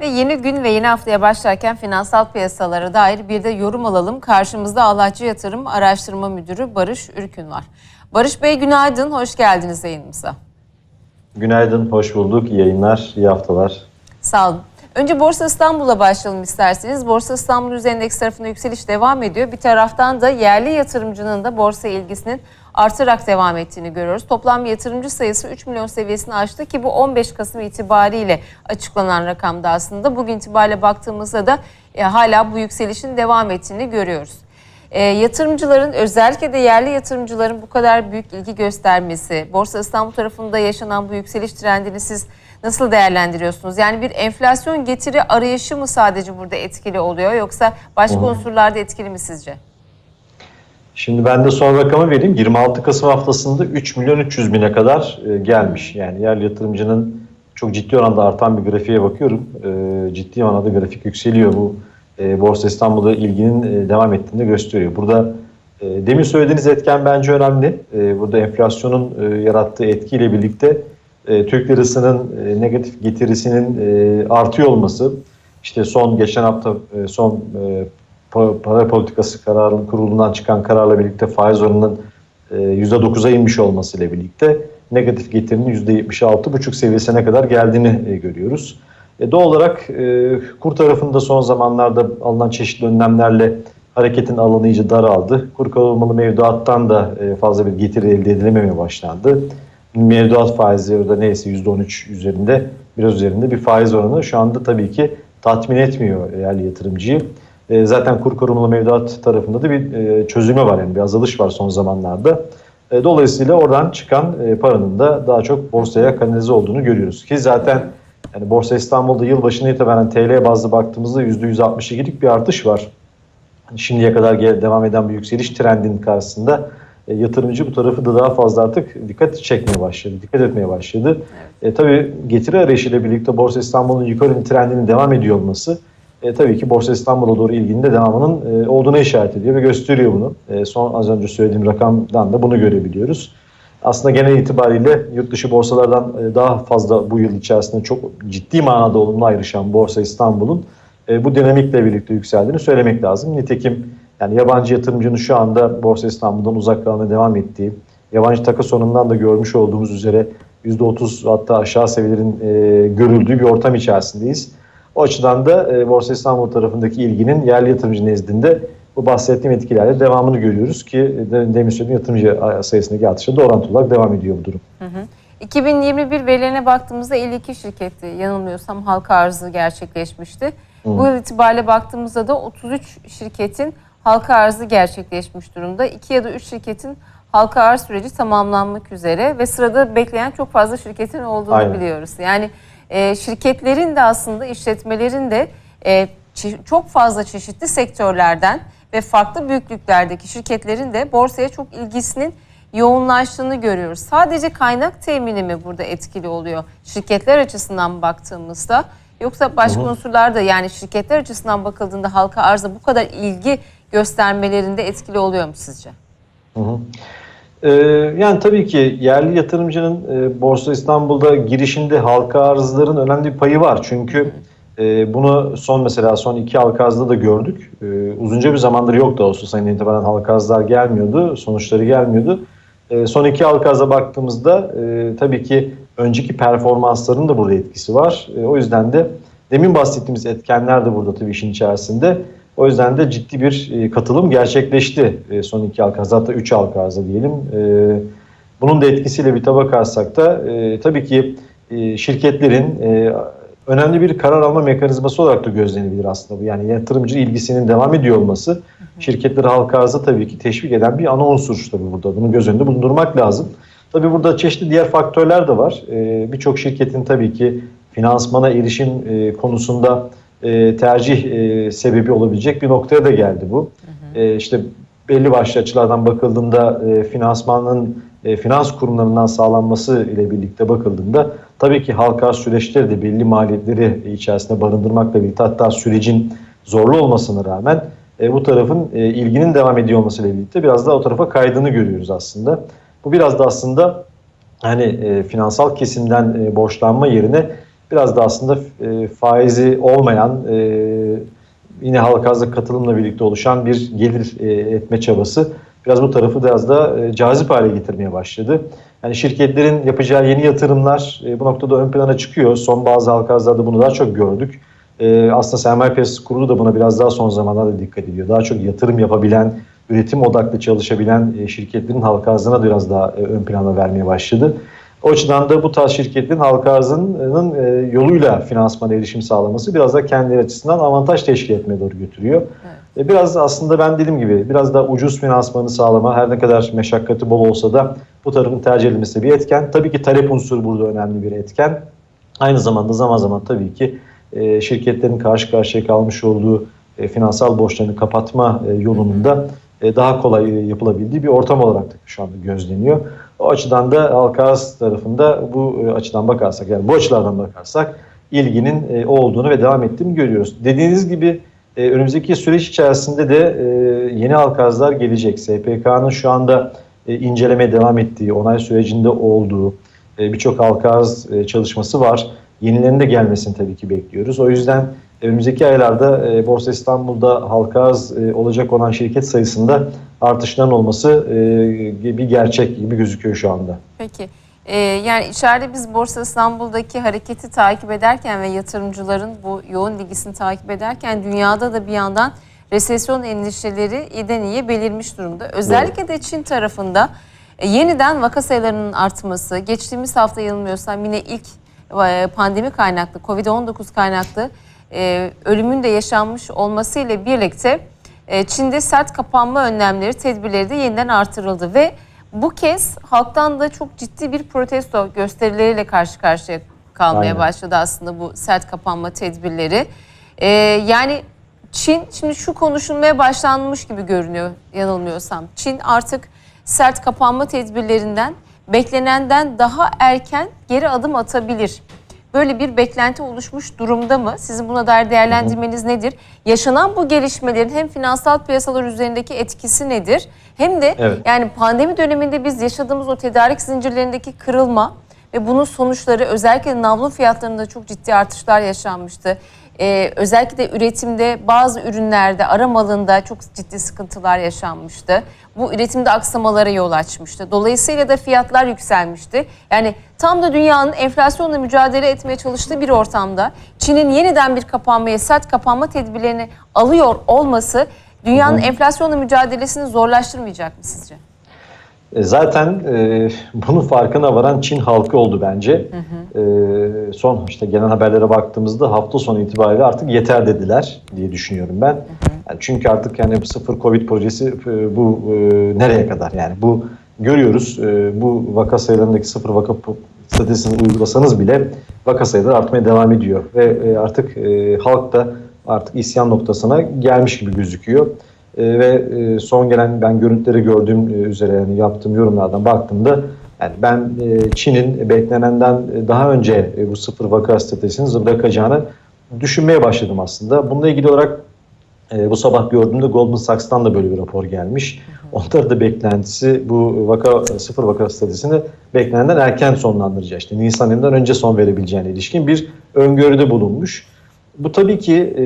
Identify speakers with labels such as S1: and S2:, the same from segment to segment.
S1: Ve yeni gün ve yeni haftaya başlarken finansal piyasalara dair bir de yorum alalım. Karşımızda Allahçı Yatırım Araştırma Müdürü Barış Ürkün var. Barış Bey günaydın, hoş geldiniz yayınımıza.
S2: Günaydın, hoş bulduk. İyi yayınlar, iyi haftalar.
S1: Sağ olun. Önce Borsa İstanbul'a başlayalım isterseniz. Borsa İstanbul Endeks tarafında yükseliş devam ediyor. Bir taraftan da yerli yatırımcının da borsa ilgisinin artarak devam ettiğini görüyoruz. Toplam yatırımcı sayısı 3 milyon seviyesini aştı ki bu 15 Kasım itibariyle açıklanan rakamda aslında. Bugün itibariyle baktığımızda da e, hala bu yükselişin devam ettiğini görüyoruz. E, yatırımcıların özellikle de yerli yatırımcıların bu kadar büyük ilgi göstermesi, Borsa İstanbul tarafında yaşanan bu yükseliş trendini siz nasıl değerlendiriyorsunuz? Yani bir enflasyon getiri arayışı mı sadece burada etkili oluyor yoksa başka unsurlar da etkili mi sizce?
S2: Şimdi ben de son rakamı vereyim. 26 Kasım haftasında 3 milyon 300 bine kadar e, gelmiş. Yani yerli yatırımcının çok ciddi oranda artan bir grafiğe bakıyorum. E, ciddi manada grafik yükseliyor. Bu e, Borsa İstanbul'da ilginin devam ettiğini gösteriyor. Burada e, demin söylediğiniz etken bence önemli. Burada enflasyonun yarattığı etkiyle birlikte Türk lirasının negatif getirisinin artıyor olması, işte son geçen hafta son para politikası kararının kurulundan çıkan kararla birlikte faiz oranının e, %9'a inmiş olmasıyla birlikte negatif getirinin %76,5 seviyesine kadar geldiğini e, görüyoruz. E, doğal olarak e, kur tarafında son zamanlarda alınan çeşitli önlemlerle hareketin alanı iyice daraldı. Kur korumalı mevduattan da e, fazla bir getiri elde edilememeye başlandı. Mevduat faizi orada neyse %13 üzerinde biraz üzerinde bir faiz oranı şu anda tabii ki tatmin etmiyor yerli yatırımcıyı. E, zaten kur korumalı mevduat tarafında da bir e, çözülme var yani bir azalış var son zamanlarda. E, dolayısıyla oradan çıkan e, paranın da daha çok borsaya kanalize olduğunu görüyoruz. Ki zaten yani Borsa İstanbul'da yılbaşına itibaren TL bazlı baktığımızda %162'lik bir artış var. Şimdiye kadar devam eden bir yükseliş trendinin karşısında e, yatırımcı bu tarafı da daha fazla artık dikkat çekmeye başladı, dikkat etmeye başladı. E, tabii getiri arayışıyla birlikte Borsa İstanbul'un yukarı trendinin devam ediyor olması e, tabii ki Borsa İstanbul'a doğru ilginin de devamının e, olduğuna işaret ediyor ve gösteriyor bunu. E, son az önce söylediğim rakamdan da bunu görebiliyoruz. Aslında genel itibariyle yurt dışı borsalardan e, daha fazla bu yıl içerisinde çok ciddi manada olumlu ayrışan Borsa İstanbul'un e, bu dinamikle birlikte yükseldiğini söylemek lazım. Nitekim yani yabancı yatırımcının şu anda Borsa İstanbul'dan uzak devam ettiği, yabancı takas sonundan da görmüş olduğumuz üzere %30 hatta aşağı seviyelerin e, görüldüğü bir ortam içerisindeyiz. O açıdan da e, Borsa İstanbul tarafındaki ilginin yerli yatırımcı nezdinde bu bahsettiğim etkilerle devamını görüyoruz ki e, de, demin söylediğim yatırımcı sayısındaki artışa da orantılı olarak devam ediyor bu durum.
S1: 2021 verilerine baktığımızda 52 şirketi yanılmıyorsam halka arzı gerçekleşmişti. Bu yıl itibariyle baktığımızda da 33 şirketin halka arzı gerçekleşmiş durumda. 2 ya da 3 şirketin halka arz süreci tamamlanmak üzere ve sırada bekleyen çok fazla şirketin olduğunu
S2: Aynen.
S1: biliyoruz. Yani e, şirketlerin de aslında işletmelerin de e, çok fazla çeşitli sektörlerden ve farklı büyüklüklerdeki şirketlerin de borsaya çok ilgisinin yoğunlaştığını görüyoruz. Sadece kaynak temini mi burada etkili oluyor şirketler açısından baktığımızda? Yoksa başka unsurlar da yani şirketler açısından bakıldığında halka arza bu kadar ilgi göstermelerinde etkili oluyor mu sizce?
S2: Ee, yani tabii ki yerli yatırımcının e, Borsa İstanbul'da girişinde halka arzların önemli bir payı var. Çünkü e, bunu son mesela son iki halka arzda da gördük. E, uzunca bir zamandır yoktu Ağustos ayından itibaren halka arzlar gelmiyordu, sonuçları gelmiyordu. Son iki halka arza baktığımızda tabii ki önceki performansların da burada etkisi var. O yüzden de demin bahsettiğimiz etkenler de burada tabii işin içerisinde. O yüzden de ciddi bir e, katılım gerçekleşti e, son iki halka hatta üç halka arza diyelim. E, bunun da etkisiyle bir tabak alsak da tabii ki şirketlerin önemli bir karar alma mekanizması olarak da gözlenebilir aslında bu. Yani yatırımcı ilgisinin devam ediyor olması şirketleri halka arza tabii ki teşvik eden bir ana unsur tabii burada. Bunu göz önünde bulundurmak lazım. Tabii burada çeşitli diğer faktörler de var. Birçok şirketin tabii ki finansmana erişim konusunda e, tercih e, sebebi olabilecek bir noktaya da geldi bu. E, işte belli başlı açılardan bakıldığında e, finansmanın e, finans kurumlarından sağlanması ile birlikte bakıldığında tabii ki halka süreçleri de belli maliyetleri içerisinde barındırmakla birlikte hatta sürecin zorlu olmasına rağmen e, bu tarafın e, ilginin devam ediyor olmasıyla birlikte biraz daha o tarafa kaydığını görüyoruz aslında. Bu biraz da aslında hani e, finansal kesimden e, borçlanma yerine biraz da aslında e, faizi olmayan e, yine halka arzda katılımla birlikte oluşan bir gelir e, etme çabası biraz bu tarafı biraz da e, cazip hale getirmeye başladı. Yani şirketlerin yapacağı yeni yatırımlar e, bu noktada ön plana çıkıyor. Son bazı halka arzlarda bunu daha çok gördük. E, aslında sermaye piyasası kurulu da buna biraz daha son zamanlarda dikkat ediyor. Daha çok yatırım yapabilen, üretim odaklı çalışabilen e, şirketlerin halka arzına biraz daha e, ön plana vermeye başladı. O açıdan da bu tarz şirketlerin halka arzının e, yoluyla finansmana erişim sağlaması biraz da kendileri açısından avantaj teşkil etmeye doğru götürüyor. E, Biraz aslında ben dediğim gibi biraz da ucuz finansmanı sağlama her ne kadar meşakkatı bol olsa da bu tarafın tercih edilmesi bir etken. Tabii ki talep unsuru burada önemli bir etken. Aynı zamanda zaman zaman tabii ki e, şirketlerin karşı karşıya kalmış olduğu e, finansal borçlarını kapatma e, yolunun da e, daha kolay e, yapılabildiği bir ortam olarak da şu anda gözleniyor. O açıdan da halka arz tarafında bu e, açıdan bakarsak yani bu açılardan bakarsak ilginin e, olduğunu ve devam ettiğini görüyoruz. Dediğiniz gibi e, önümüzdeki süreç içerisinde de e, yeni halka arzlar gelecek. SPK'nın şu anda e, incelemeye devam ettiği, onay sürecinde olduğu e, birçok e, çalışması var. Yenilerinin de gelmesini tabii ki bekliyoruz. O yüzden önümüzdeki aylarda e, Borsa İstanbul'da halka arz e, olacak olan şirket sayısında artışların olması e, bir gerçek gibi gözüküyor şu anda.
S1: Peki. Ee, yani içeride biz Borsa İstanbul'daki hareketi takip ederken ve yatırımcıların bu yoğun ilgisini takip ederken dünyada da bir yandan resesyon endişeleri iyiden iyiye belirmiş durumda. Özellikle de Çin tarafında e, yeniden vaka sayılarının artması, geçtiğimiz hafta yanılmıyorsam yine ilk e, pandemi kaynaklı, Covid-19 kaynaklı e, ölümün de yaşanmış olmasıyla birlikte e, Çin'de sert kapanma önlemleri, tedbirleri de yeniden artırıldı ve bu kez halktan da çok ciddi bir protesto gösterileriyle karşı karşıya kalmaya
S2: Aynen.
S1: başladı aslında bu sert kapanma tedbirleri. Ee, yani Çin şimdi şu konuşulmaya başlanmış gibi görünüyor yanılmıyorsam. Çin artık sert kapanma tedbirlerinden beklenenden daha erken geri adım atabilir. Böyle bir beklenti oluşmuş durumda mı? Sizin buna dair değerlendirmeniz nedir? Yaşanan bu gelişmelerin hem finansal piyasalar üzerindeki etkisi nedir? Hem de
S2: Evet.
S1: yani pandemi döneminde biz yaşadığımız o tedarik zincirlerindeki kırılma ve bunun sonuçları özellikle navlun fiyatlarında çok ciddi artışlar yaşanmıştı. Ee, özellikle de üretimde bazı ürünlerde arama malında çok ciddi sıkıntılar yaşanmıştı. Bu üretimde aksamalara yol açmıştı. Dolayısıyla da fiyatlar yükselmişti. Yani tam da dünyanın enflasyonla mücadele etmeye çalıştığı bir ortamda Çin'in yeniden bir kapanmaya, sert kapanma tedbirlerini alıyor olması dünyanın enflasyonla mücadelesini zorlaştırmayacak mı sizce?
S2: E, Zaten e, bunun farkına varan Çin halkı oldu bence. E, son işte genel haberlere baktığımızda hafta sonu itibariyle artık yeter dediler diye düşünüyorum ben. Yani çünkü artık yani sıfır Covid projesi e, bu e, nereye kadar yani bu görüyoruz e, bu vaka sayılarındaki sıfır vaka stratejisini uygulasanız bile vaka sayıları artmaya devam ediyor ve e, artık e, halk da artık isyan noktasına gelmiş gibi gözüküyor. E, ve e, son gelen ben görüntüleri gördüğüm e, üzere yani yaptığım yorumlardan baktığımda yani ben e, Çin'in beklenenden e, daha önce e, bu sıfır vaka stratejisini bırakacağını düşünmeye başladım aslında. Bununla ilgili olarak e, bu sabah gördüğümde Goldman Sachs'tan da böyle bir rapor gelmiş. Onların da beklentisi bu vaka sıfır vaka stratejisini beklenenden erken sonlandıracak. İşte Nisan ayından önce son verebileceğine ilişkin bir öngörüde bulunmuş. Bu tabii ki e,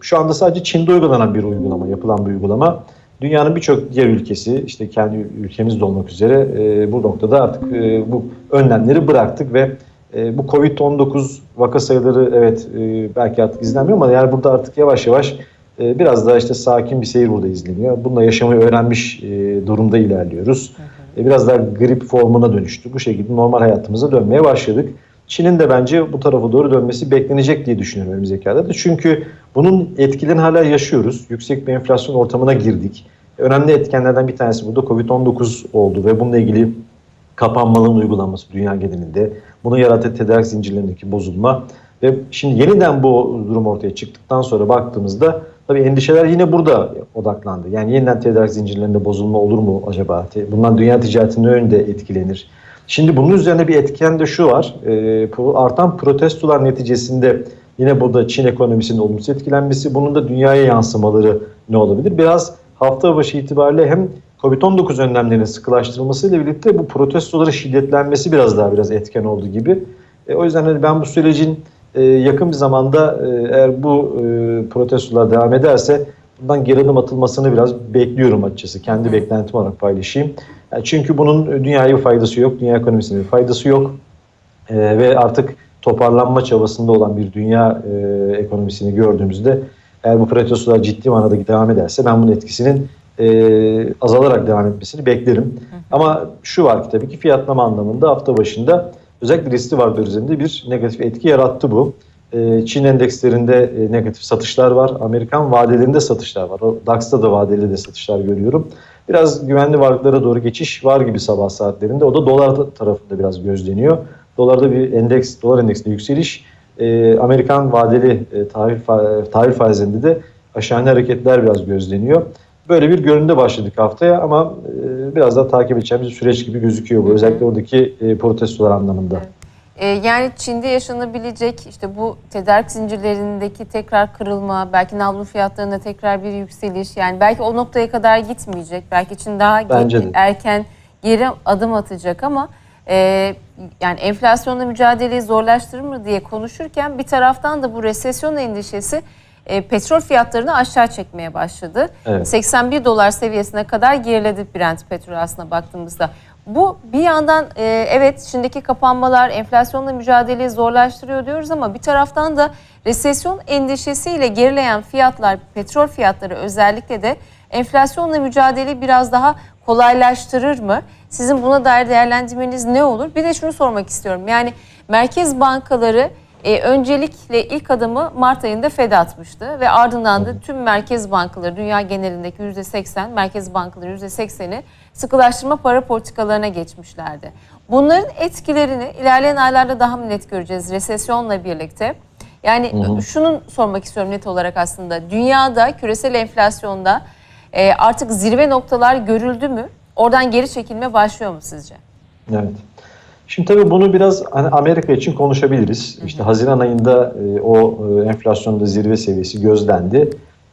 S2: şu anda sadece Çin'de uygulanan bir uygulama, yapılan bir uygulama. Dünyanın birçok diğer ülkesi, işte kendi ülkemiz de olmak üzere e, bu noktada artık e, bu önlemleri bıraktık ve e, bu Covid-19 vaka sayıları evet e, belki artık izlenmiyor ama yani burada artık yavaş yavaş e, biraz daha işte sakin bir seyir burada izleniyor. Bununla yaşamayı öğrenmiş e, durumda ilerliyoruz. E, biraz daha grip formuna dönüştü. Bu şekilde normal hayatımıza dönmeye başladık. Çin'in de bence bu tarafa doğru dönmesi beklenecek diye düşünüyorum önümüzdeki aylarda. Çünkü bunun etkilerini hala yaşıyoruz. Yüksek bir enflasyon ortamına girdik. Önemli etkenlerden bir tanesi burada Covid-19 oldu ve bununla ilgili kapanmaların uygulanması dünya genelinde. Bunun yarattığı tedarik zincirlerindeki bozulma ve şimdi yeniden bu durum ortaya çıktıktan sonra baktığımızda tabii endişeler yine burada odaklandı. Yani yeniden tedarik zincirlerinde bozulma olur mu acaba? Bundan dünya ticaretinin önünde etkilenir. Şimdi bunun üzerine bir etken de şu var. E, artan protestolar neticesinde yine burada Çin ekonomisinin olumsuz etkilenmesi, bunun da dünyaya yansımaları ne olabilir? Biraz hafta başı itibariyle hem Covid-19 önlemlerinin sıkılaştırılmasıyla birlikte bu protestoların şiddetlenmesi biraz daha biraz etken oldu gibi. E, o yüzden hani ben bu sürecin e, yakın bir zamanda e, eğer bu e, protestolar devam ederse bundan geri adım atılmasını biraz bekliyorum açıkçası. Kendi beklentim olarak paylaşayım. Yani çünkü bunun dünyaya bir faydası yok, dünya ekonomisine bir faydası yok. E, ve artık toparlanma çabasında olan bir dünya e, ekonomisini gördüğümüzde eğer bu protestolar ciddi manada devam ederse ben bunun etkisinin e, azalarak devam etmesini beklerim. Ama şu var ki tabii ki fiyatlama anlamında hafta başında özellikle riskli varlıklar üzerinde bir negatif etki yarattı bu. E, Çin endekslerinde e, negatif satışlar var. Amerikan vadelerinde satışlar var. O DAX'ta da vadeli de satışlar görüyorum. Biraz güvenli varlıklara doğru geçiş var gibi sabah saatlerinde. O da dolar tarafında biraz gözleniyor. Dolarda bir endeks, dolar endeksinde yükseliş. E, Amerikan vadeli e, tahvil, fa- tahvil faizinde de aşağı yönlü hareketler biraz gözleniyor. Böyle bir görünümde başladık haftaya ama e, biraz daha takip edeceğimiz bir süreç gibi gözüküyor bu. Özellikle oradaki e, protestolar anlamında.
S1: Ee, yani Çin'de yaşanabilecek işte bu tedarik zincirlerindeki tekrar kırılma, belki navlun fiyatlarında tekrar bir yükseliş. Yani belki o noktaya kadar gitmeyecek. Belki Çin daha ge-
S2: Bence de.
S1: erken geri adım atacak ama e, yani enflasyonla mücadeleyi zorlaştırır mı diye konuşurken bir taraftan da bu resesyon endişesi e, petrol fiyatlarını aşağı çekmeye başladı.
S2: Evet.
S1: 81 dolar seviyesine kadar geriledi Brent petrol aslına baktığımızda. Bu bir yandan e, evet şimdiki kapanmalar enflasyonla mücadeleyi zorlaştırıyor diyoruz ama bir taraftan da resesyon endişesiyle gerileyen fiyatlar, petrol fiyatları özellikle de enflasyonla mücadeleyi biraz daha kolaylaştırır mı? Sizin buna dair değerlendirmeniz ne olur? Bir de şunu sormak istiyorum. Yani merkez bankaları e, öncelikle ilk adımı Mart ayında Fed atmıştı ve ardından da tüm merkez bankaları dünya genelindeki %80 merkez bankaları %80'i sıkılaştırma para politikalarına geçmişlerdi. Bunların etkilerini ilerleyen aylarda daha mı net göreceğiz resesyonla birlikte? Yani şunun sormak istiyorum net olarak aslında. Dünyada küresel enflasyonda e, artık zirve noktalar görüldü mü? Oradan geri çekilme başlıyor mu sizce?
S2: Evet. Şimdi tabii bunu biraz hani Amerika için konuşabiliriz. İşte Haziran ayında e, o e, enflasyonda zirve seviyesi gözlendi.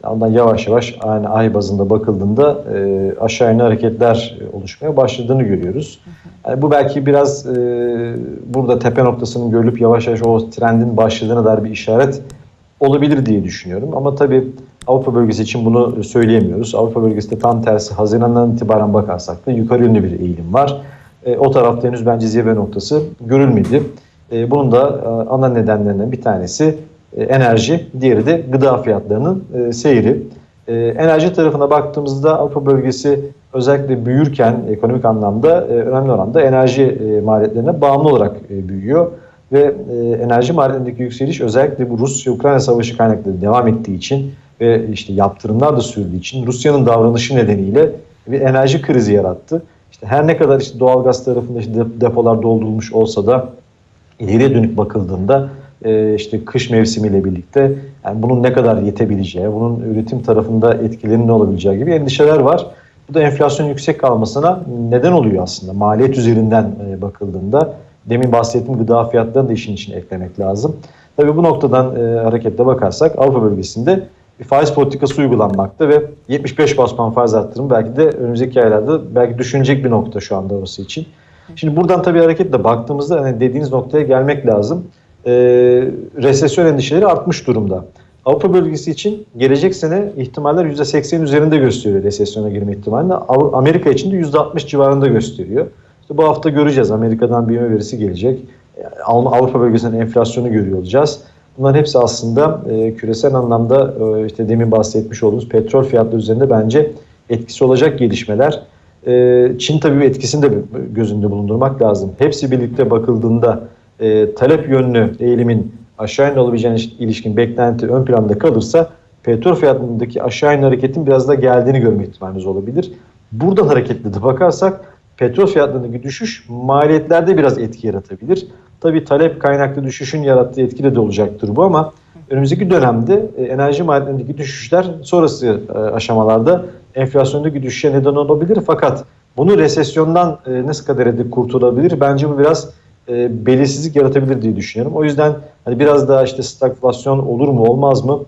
S2: Ondan yavaş yavaş aynı ay bazında bakıldığında e, aşağı yönlü hareketler oluşmaya başladığını görüyoruz. Yani bu belki biraz e, burada tepe noktasının görülüp yavaş yavaş o trendin başladığına dair bir işaret olabilir diye düşünüyorum. Ama tabii Avrupa bölgesi için bunu söyleyemiyoruz. Avrupa bölgesinde tam tersi Haziran'dan itibaren bakarsak da yukarı yönlü bir eğilim var. E, o tarafta henüz bence zirve noktası görülmedi. E, bunun da e, ana nedenlerinden bir tanesi enerji, diğeri de gıda fiyatlarının e, seyri. E, enerji tarafına baktığımızda Avrupa bölgesi özellikle büyürken ekonomik anlamda e, önemli oranda enerji e, maliyetlerine bağımlı olarak e, büyüyor. Ve e, enerji maliyetlerindeki yükseliş özellikle bu Rusya-Ukrayna savaşı kaynaklı devam ettiği için ve işte yaptırımlar da sürdüğü için Rusya'nın davranışı nedeniyle bir enerji krizi yarattı. İşte her ne kadar işte doğalgaz tarafında işte dep- depolar doldurulmuş olsa da ileriye dönük bakıldığında e, işte kış mevsimiyle birlikte yani bunun ne kadar yetebileceği, bunun üretim tarafında etkilerinin ne olabileceği gibi endişeler var. Bu da enflasyon yüksek kalmasına neden oluyor aslında maliyet üzerinden e, bakıldığında. Demin bahsettiğim gıda fiyatlarını da işin içine eklemek lazım. Tabii bu noktadan e, hareketle bakarsak Avrupa bölgesinde bir faiz politikası uygulanmakta ve 75 bas puan faiz arttırımı belki de önümüzdeki aylarda belki düşünecek bir nokta şu anda orası için. Şimdi buradan tabii hareketle baktığımızda hani dediğiniz noktaya gelmek lazım. Ee, resesyon endişeleri artmış durumda. Avrupa bölgesi için gelecek sene ihtimaller %80 üzerinde gösteriyor resesyona girme ihtimalini. Amerika için de %60 civarında gösteriyor. İşte bu hafta göreceğiz. Amerika'dan büyüme verisi gelecek. Alm- Avrupa bölgesinin enflasyonu görüyor olacağız. Bunların hepsi aslında e, küresel anlamda e, işte demin bahsetmiş olduğumuz petrol fiyatları üzerinde bence etkisi olacak gelişmeler. E, Çin tabii etkisini de gözünde bulundurmak lazım. Hepsi birlikte bakıldığında e, talep yönlü eğilimin aşağı yönlü olabileceğine ilişkin beklenti ön planda kalırsa petrol fiyatlarındaki aşağı yönlü hareketin biraz da geldiğini görme ihtimalimiz olabilir. Buradan hareketle de bakarsak petrol fiyatlarındaki düşüş maliyetlerde biraz etki yaratabilir. Tabii talep kaynaklı düşüşün yarattığı etkili de olacaktır bu ama önümüzdeki dönemde e, enerji maliyetlerindeki düşüşler sonrası e, aşamalarda enflasyondaki düşüşe neden olabilir. Fakat bunu resesyondan e, nasıl kadar edip kurtulabilir? Bence bu biraz e, belirsizlik yaratabilir diye düşünüyorum. O yüzden hani biraz daha işte stagflasyon olur mu olmaz mı?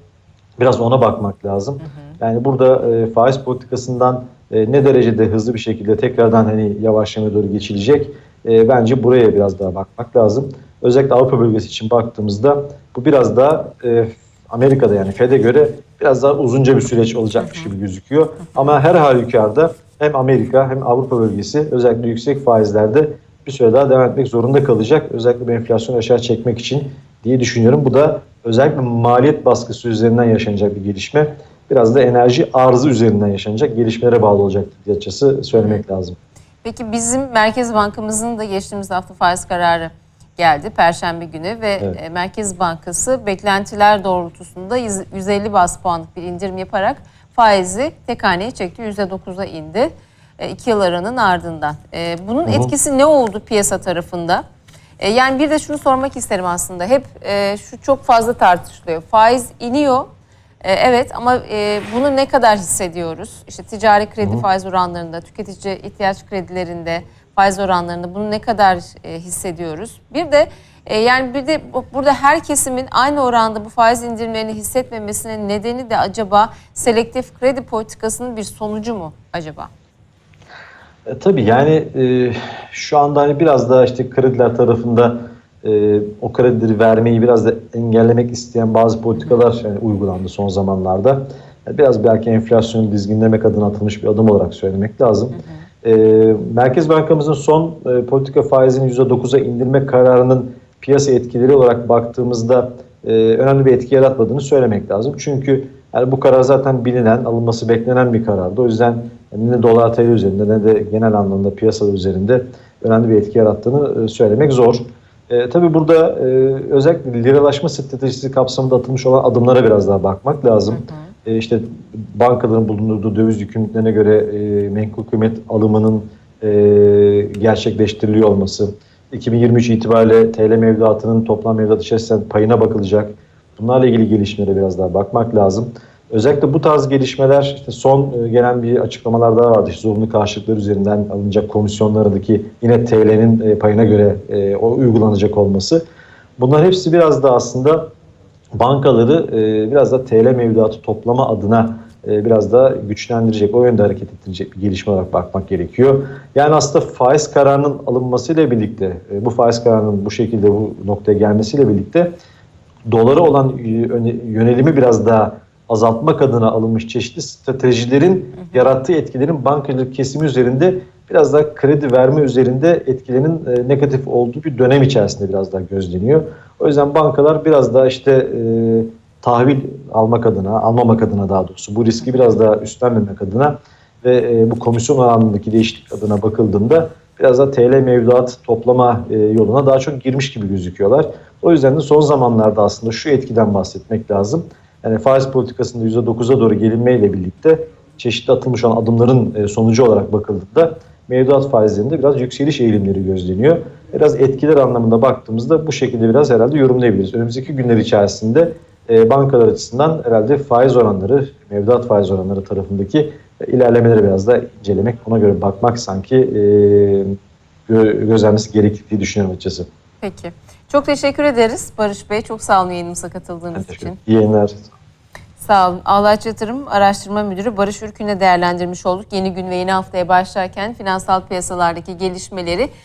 S2: Biraz ona bakmak lazım. Yani burada e, faiz politikasından e, ne derecede hızlı bir şekilde tekrardan hani yavaşlamaya doğru geçilecek? E, bence buraya biraz daha bakmak lazım. özellikle Avrupa bölgesi için baktığımızda bu biraz daha e, Amerika'da yani Fed'e göre biraz daha uzunca bir süreç olacakmış gibi gözüküyor. Ama her halükarda hem Amerika hem Avrupa bölgesi özellikle yüksek faizlerde bir süre daha devam etmek zorunda kalacak. Özellikle bu enflasyonu aşağı çekmek için diye düşünüyorum. Bu da özellikle maliyet baskısı üzerinden yaşanacak bir gelişme. Biraz da enerji arzı üzerinden yaşanacak gelişmelere bağlı olacak diye açısı söylemek lazım.
S1: Peki bizim Merkez Bankamızın da geçtiğimiz hafta faiz kararı geldi Perşembe günü ve
S2: Evet.
S1: e, Merkez Bankası beklentiler doğrultusunda 100 150 bas puanlık bir indirim yaparak faizi tek haneye çekti. %9'a indi. 2 yıl aranın ardından. E, Bunun etkisi ne oldu piyasa tarafında? E, Yani bir de şunu sormak isterim aslında. Hep e, şu çok fazla tartışılıyor. Faiz iniyor. E, Evet ama e, bunu ne kadar hissediyoruz? İşte ticari kredi faiz oranlarında, tüketici ihtiyaç kredilerinde faiz oranlarında bunu ne kadar e, hissediyoruz? Bir de e, yani bir de bu- burada her kesimin aynı oranda bu faiz indirimlerini hissetmemesinin nedeni de acaba selektif kredi politikasının bir sonucu mu acaba?
S2: E, tabii yani e, şu anda hani biraz daha işte krediler tarafında e, o kredileri vermeyi biraz da engellemek isteyen bazı politikalar yani uygulandı son zamanlarda. Yani biraz belki enflasyonu dizginlemek adına atılmış bir adım olarak söylemek lazım. E, Merkez Bankamızın son e, politika faizini %9'a indirme kararının piyasa etkileri olarak baktığımızda e, önemli bir etki yaratmadığını söylemek lazım. Çünkü yani bu karar zaten bilinen, alınması beklenen bir karardı. O yüzden ne dolar TL üzerinde ne de genel anlamda piyasada üzerinde önemli bir etki yarattığını e, söylemek zor. E, tabii burada e, özellikle liralaşma stratejisi kapsamında atılmış olan adımlara biraz daha bakmak lazım. E, işte bankaların bulundurduğu döviz yükümlülüklerine göre e, menkul kıymet alımının e, gerçekleştiriliyor olması, 2023 itibariyle TL mevduatının toplam mevduat içerisinden payına bakılacak. Bunlarla ilgili gelişmelere biraz daha bakmak lazım. Özellikle bu tarz gelişmeler işte son e, gelen bir açıklamalar daha vardı. İşte zorunlu karşılıklar üzerinden alınacak komisyonlarındaki yine TL'nin e, payına göre e, o uygulanacak olması. Bunlar hepsi biraz da aslında bankaları biraz da TL mevduatı toplama adına biraz daha güçlendirecek, o yönde hareket ettirecek bir gelişme olarak bakmak gerekiyor. Yani aslında faiz kararının alınmasıyla birlikte, bu faiz kararının bu şekilde bu noktaya gelmesiyle birlikte dolara olan yöne- yönelimi biraz daha azaltmak adına alınmış çeşitli stratejilerin yarattığı etkilerin bankacılık kesimi üzerinde biraz daha kredi verme üzerinde etkilerinin e, negatif olduğu bir dönem içerisinde biraz daha gözleniyor. O yüzden bankalar biraz daha işte e, tahvil almak adına, almamak adına daha doğrusu bu riski biraz daha üstlenmemek adına ve e, bu komisyon oranındaki değişiklik adına bakıldığında biraz da TL mevduat toplama e, yoluna daha çok girmiş gibi gözüküyorlar. O yüzden de son zamanlarda aslında şu etkiden bahsetmek lazım. Yani faiz politikasında %9'a doğru gelinmeyle birlikte çeşitli atılmış olan adımların e, sonucu olarak bakıldığında mevduat faizlerinde biraz yükseliş eğilimleri gözleniyor. Biraz etkiler anlamında baktığımızda bu şekilde biraz herhalde yorumlayabiliriz. Önümüzdeki günler içerisinde e, bankalar açısından herhalde faiz oranları, mevduat faiz oranları tarafındaki e, ilerlemeleri biraz da incelemek, ona göre bakmak sanki gö- gözlenmesi gerektiği düşünüyorum açıkçası.
S1: Peki. Çok teşekkür ederiz Barış Bey. Çok sağ olun yayınımıza katıldığınız için.
S2: İyi yayınlar.
S1: Sağ olun. Ağlaç Yatırım Araştırma Müdürü Barış Ürkün'le değerlendirmiş olduk. Yeni gün ve yeni haftaya başlarken finansal piyasalardaki gelişmeleri